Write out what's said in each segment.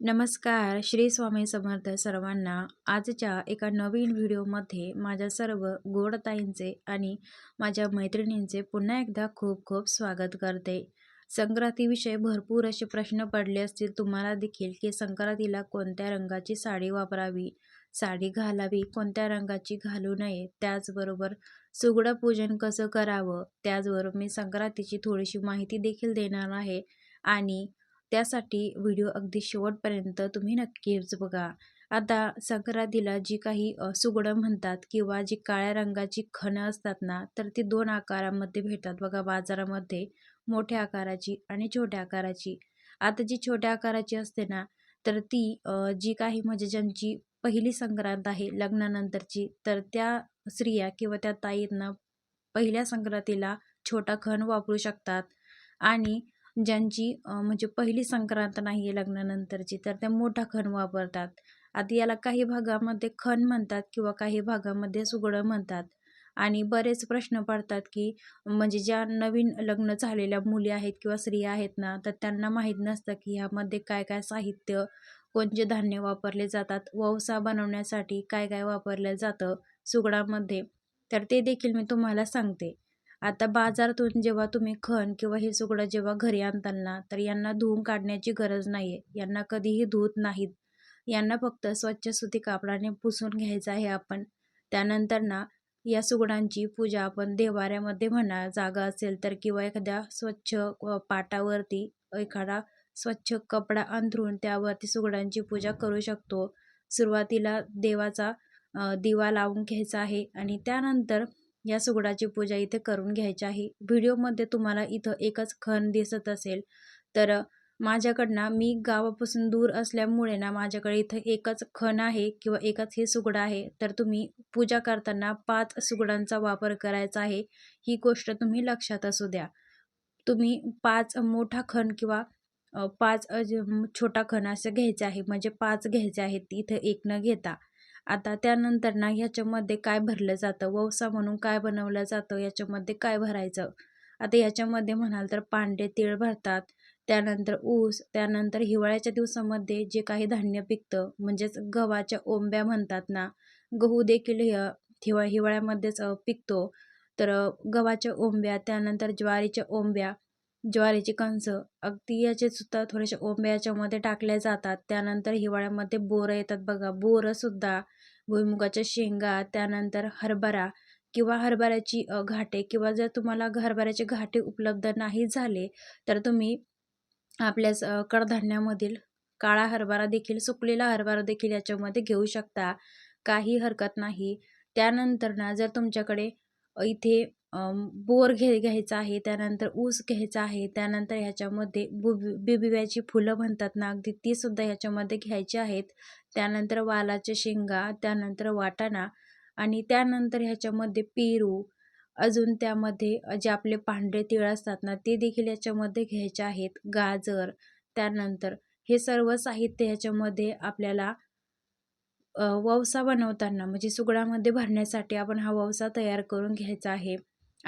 नमस्कार श्री स्वामी समर्थ सर्वांना. आजच्या एका नवीन व्हिडिओमध्ये माझ्या सर्व गोडताईंचे आणि माझ्या मैत्रिणींचे पुन्हा एकदा खूप खूप स्वागत करते. संक्रांतीविषयी भरपूर असे प्रश्न पडले असतील तुम्हाला देखील की संक्रांतीला कोणत्या रंगाची साडी वापरावी? साडी घालावी कोणत्या रंगाची घालू नये? त्याचबरोबर सुगडं पूजन कसं करावं? त्याचबरोबर मी संक्रांतीची थोडीशी माहिती देखील देणार आहे. आणि त्यासाठी व्हिडिओ अगदी शेवटपर्यंत तुम्ही नक्कीच बघा. आता संक्रांतीला जी काही सुगडं म्हणतात किंवा जी काळ्या रंगाची खणं असतात ना तर ती दोन आकारामध्ये भेटतात बघा बाजारामध्ये. मोठ्या आकाराची आणि छोट्या आकाराची. आता जी छोट्या आकाराची असते ना तर ती जी काही म्हणजे ज्यांची पहिली संक्रांत आहे लग्नानंतरची तर त्या स्त्रिया किंवा त्या ताईंना पहिल्या संक्रांतीला छोटा खण वापरू शकतात. आणि ज्यांची म्हणजे पहिली संक्रांत नाही आहे लग्नानंतरची तर त्या मोठा खण वापरतात. आता याला काही भागामध्ये खण म्हणतात किंवा काही भागामध्ये सुगडं म्हणतात. आणि बरेच प्रश्न पडतात की म्हणजे ज्या नवीन लग्न झालेल्या मुली आहेत किंवा स्त्रिया आहेत ना तर त्यांना माहीत नसतं की ह्यामध्ये काय काय साहित्य कोणते धान्य वापरले जातात ववसा बनवण्यासाठी काय काय वापरलं जातं सुगडामध्ये. तर ते देखील मी तुम्हाला सांगते. आता बाजारातून जेव्हा तुम्ही खण किंवा हे सुगडं जेव्हा घरी आणताल ना तर यांना धुवून काढण्याची गरज नाही आहे यांना कधीही धुत नाहीत. यांना फक्त स्वच्छ सुती कापडाने पुसून घ्यायचं आहे आपण. त्यानंतर ना या सुगडांची पूजा आपण देवाऱ्यामध्ये म्हणा जागा असेल तर किंवा एखाद्या स्वच्छ व पाटावरती एखादा स्वच्छ कपडा अंथरून त्यावरती सुगडांची पूजा करू शकतो. सुरुवातीला देवाचा दिवा लावून घ्यायचा आहे आणि त्यानंतर या सुगडाची पूजा इथे करून घ्यायची आहे. व्हिडिओमध्ये तुम्हाला इथं एकच खण दिसत असेल. तर माझ्याकडनं मी गावापासून दूर असल्यामुळे ना माझ्याकडे इथं एकच खण आहे किंवा एकच हे सुगडं आहे. तर तुम्ही पूजा करताना पाच सुगडांचा वापर करायचा आहे. ही गोष्ट तुम्ही लक्षात असू द्या. तुम्ही पाच मोठा खण किंवा पाच छोटा खण असं घ्यायचं आहे. म्हणजे पाच घ्यायचे आहेत. इथं एक न घेता. आता त्यानंतर ना ह्याच्यामध्ये काय भरलं जातं? ववसा म्हणून काय बनवलं जातं? याच्यामध्ये काय भरायचं? आता याच्यामध्ये म्हणाल तर पांढरे तीळ भरतात. त्यानंतर ऊस त्यानंतर हिवाळ्याच्या दिवसामध्ये जे काही धान्य पिकतं म्हणजेच गव्हाच्या ओंब्या म्हणतात ना गहू देखील हिवा हिवाळ्यामध्येच पिकतो. तर गव्हाच्या ओंब्या त्यानंतर ज्वारीच्या ओंब्या ज्वारीची कणसं अगदी याचे सुद्धा थोडेसे ओंब्या याच्यामध्ये टाकल्या जातात. त्यानंतर हिवाळ्यामध्ये बोरं येतात बघा बोरंसुद्धा भुईमुगाच्या शेंगा त्यानंतर हरभरा किंवा हरभऱ्याची घाटे किंवा जर तुम्हाला हरभऱ्याचे घाटे उपलब्ध नाही झाले तर तुम्ही आपल्याच कडधान्यामधील काळा हरभरा देखील सुकलेला हरभरा देखील याच्यामध्ये घेऊ शकता. काही हरकत नाही. त्यानंतर ना जर तुमच्याकडे इथे बोर घे घ्यायचा आहे त्यानंतर ऊस घ्यायचा आहे त्यानंतर ह्याच्यामध्ये बुबी बिबिव्याची फुलं म्हणतात ना अगदी ती सुद्धा ह्याच्यामध्ये घ्यायची आहेत. त्यानंतर वालाच्या शेंगा त्यानंतर वाटाणा आणि त्यानंतर ह्याच्यामध्ये पेरू. अजून त्यामध्ये जे आपले पांढरे तीळ असतात ना ते देखील याच्यामध्ये घ्यायचे आहेत. गाजर त्यानंतर हे सर्व साहित्य ह्याच्यामध्ये आपल्याला ववसा बनवताना म्हणजे सुगडामध्ये भरण्यासाठी आपण हा ववसा तयार करून घ्यायचा आहे.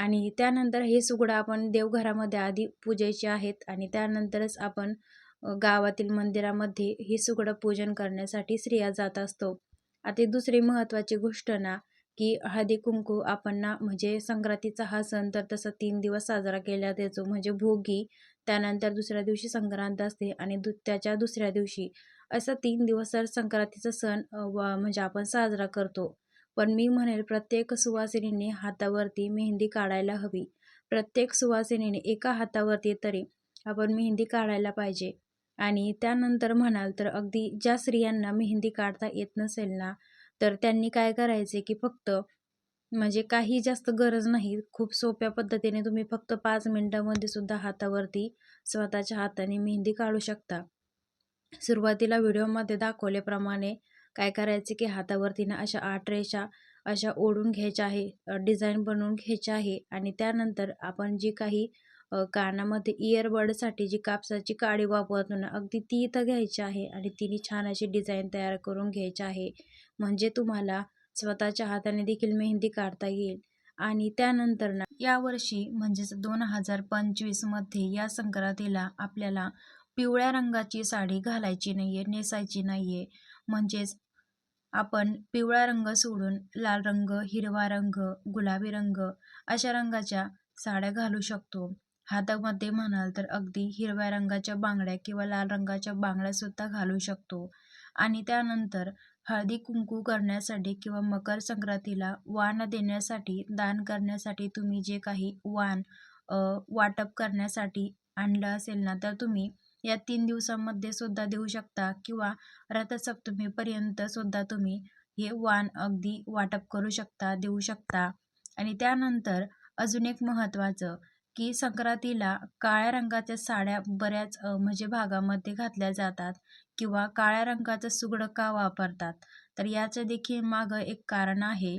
आणि त्यानंतर हे सुगडं आपण देवघरामध्ये आधी पूजायचे आहेत आणि त्यानंतरच आपण गावातील मंदिरामध्ये हे सुगडं पूजन करण्यासाठी स्त्रिया जात असतो. आता दुसरी महत्त्वाची गोष्ट ना की हळदी कुंकू आपण ना म्हणजे संक्रांतीचा हा सण तर तसा तीन दिवस साजरा केला जातो. म्हणजे भोगी त्यानंतर दुसऱ्या दिवशी संक्रांत असते आणि दु त्याच्या दुसऱ्या दिवशी असा तीन दिवस तर संक्रांतीचा सण व म्हणजे आपण साजरा करतो. पण मी म्हणेल प्रत्येक सुवासिनीने हातावरती मेहंदी काढायला हवी. प्रत्येक सुवासिनीने एका हातावरती तरी आपण मेहंदी काढायला पाहिजे. आणि त्यानंतर म्हणाल तर अगदी ज्या स्त्रियांना मेहंदी काढता येत नसेल ना तर त्यांनी काय करायचे की फक्त म्हणजे काही जास्त गरज नाही खूप सोप्या पद्धतीने तुम्ही फक्त पाच मिनिटामध्ये सुद्धा हातावरती स्वतःच्या हाताने मेहंदी काढू शकता. सुरुवातीला व्हिडिओमध्ये दाखवल्याप्रमाणे काय करायचे की हातावरती ना अशा आठ रेषा अशा ओढून घ्यायच्या आहे डिझाईन बनवून घ्यायच्या आहे आणि त्यानंतर आपण जी काही कानामध्ये इयरबडसाठी जी कापसाची काडी वापरतो ना अगदी ती इथं घ्यायची आहे आणि तिने छान अशी डिझाईन तयार करून घ्यायची आहे. म्हणजे तुम्हाला स्वतःच्या हाताने देखील मेहंदी काढता येईल. आणि त्यानंतर ना यावर्षी म्हणजेच दोन हजार पंचवीसमध्ये या संक्रांतीला आपल्याला पिवळ्या रंगाची साडी घालायची नाही आहे नेसायची नाही आहे म्हणजेच आपण पिवळा रंग सोडून लाल रंग हिरवा रंग गुलाबी रंग अशा रंगाच्या साड्या घालू शकतो. हातामध्ये म्हणाल तर अगदी हिरव्या रंगाच्या बांगड्या किंवा लाल रंगाच्या बांगड्यासुद्धा घालू शकतो. आणि त्यानंतर हळदी कुंकू करण्यासाठी किंवा मकर संक्रांतीला वाण देण्यासाठी दान करण्यासाठी तुम्ही जे काही वाण वाटप करण्यासाठी आणलं असेल ना तर तुम्ही या तीन दिवसांमध्ये सुद्धा देऊ शकता किंवा रथसप्तमीपर्यंत सुद्धा तुम्ही हे वाण अगदी वाटप करू शकता देऊ शकता. आणि त्यानंतर अजून एक महत्त्वाचं की संक्रांतीला काळ्या रंगाच्या साड्या बऱ्याच म्हणजे भागामध्ये घातल्या जातात किंवा काळ्या रंगाचं सुगडं का वापरतात? तर याचं देखील मागं एक कारण आहे.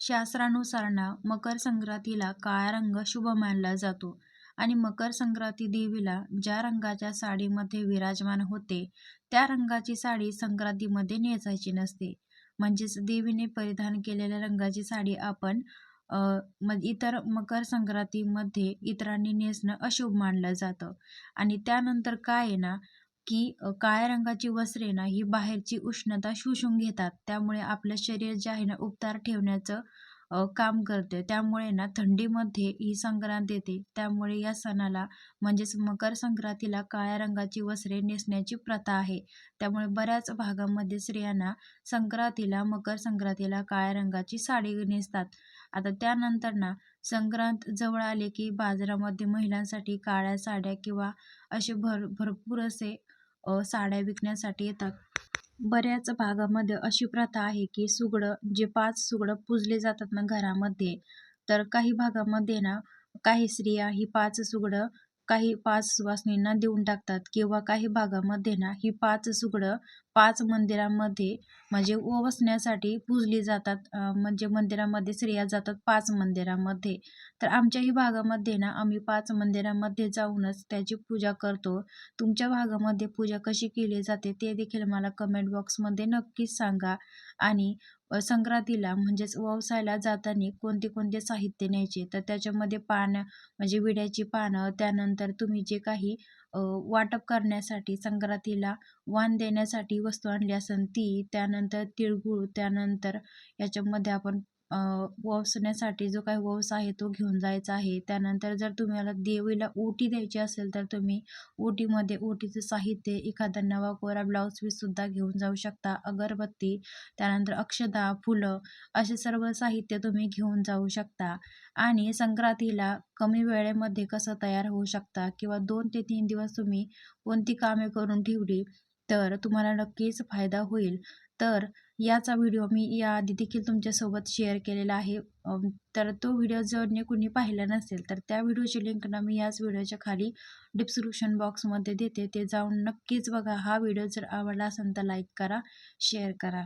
शास्त्रानुसार ना मकर संक्रांतीला काळा रंग शुभ मानला जातो. आणि मकर संक्रांती देवीला ज्या रंगाच्या साडीमध्ये विराजमान होते त्या रंगाची साडी संक्रांतीमध्ये नेसायची नसते. म्हणजेच देवीने परिधान केलेल्या रंगाची साडी आपण मग इतर मकर संक्रांतीमध्ये इतरांनी नेसणं अशुभ मानलं जातं. आणि त्यानंतर काय आहे ना की काळ्या रंगाची वस्त्रे ना ही बाहेरची उष्णता शोषून घेतात. त्यामुळे आपलं शरीर जे आहे ना उबदार ठेवण्याचं काम करते. त्यामुळे ना थंडीमध्ये ही संक्रांत येते. त्यामुळे या सणाला म्हणजेच मकर संक्रांतीला काळ्या रंगाची वस्त्रे नेसण्याची प्रथा आहे. त्यामुळे बऱ्याच भागामध्ये स्त्रियांना संक्रांतीला मकर संक्रांतीला काळ्या रंगाची साडी नेसतात. आता त्यानंतर ना संक्रांत जवळ आले की बाजारामध्ये महिलांसाठी काळ्या साड्या किंवा असे भर भरपूर असे साड्या विकण्यासाठी येतात. बऱ्याच भागामध्ये अशी प्रथा आहे की सुगडं जे पाच सुगडं पूजले जातात ना घरामध्ये तर काही भागामध्ये ना काही स्त्रिया ही पाच सुगडं काही पाच सुवासिनींना देऊन टाकतात किंवा काही भागामध्ये ना ही पाच सुगडं पाच मंदिरामध्ये म्हणजे ओवसण्यासाठी पूजली जातात. म्हणजे मंदिरामध्ये स्त्रिया जातात पाच मंदिरामध्ये. तर आमच्याही भागामध्ये ना आम्ही पाच मंदिरामध्ये जाऊनच त्याची पूजा करतो. तुमच्या भागामध्ये पूजा कशी केली जाते ते देखील मला कमेंट बॉक्समध्ये नक्कीच सांगा. आणि संक्रांतीला म्हणजेच व्यवसायाला जाताना कोणते कोणते साहित्य न्यायचे? तर त्याच्यामध्ये पानं म्हणजे विड्याची पानं त्यानंतर तुम्ही जे काही वाटप करण्यासाठी संक्रांतीला वाण देण्यासाठी वस्तू आणली असेल ती त्यानंतर तिळगुळ त्यानंतर याच्यामध्ये आपण वसण्यासाठी जो काही वस आहे तो घेऊन जायचा आहे. त्यानंतर जर तुम्हाला देवीला ओटी द्यायची असेल तर तुम्ही ओटीमध्ये ओटीचं साहित्य एखादा नवा कोरा ब्लाऊज पीससुद्धा घेऊन जाऊ शकता. अगरबत्ती त्यानंतर अक्षदा फुलं असे सर्व साहित्य तुम्ही घेऊन जाऊ शकता. आणि संक्रांतीला कमी वेळेमध्ये कसं तयार होऊ शकता किंवा दोन ते तीन दिवस तुम्ही कोणती कामे करून ठेवली तर तुम्हाला नक्कीच फायदा होईल. तर याचा व्हिडिओ मी याआधी देखील तुमच्यासोबत शेअर केलेला आहे. तर तो व्हिडिओ जर कुणी पाहिला नसेल तर त्या व्हिडिओची लिंक ना मी याच व्हिडिओच्या खाली डिस्क्रिप्शन बॉक्समध्ये देते. ते जाऊन नक्कीच बघा. हा व्हिडिओ जर आवडला असेल तर लाईक करा शेअर करा.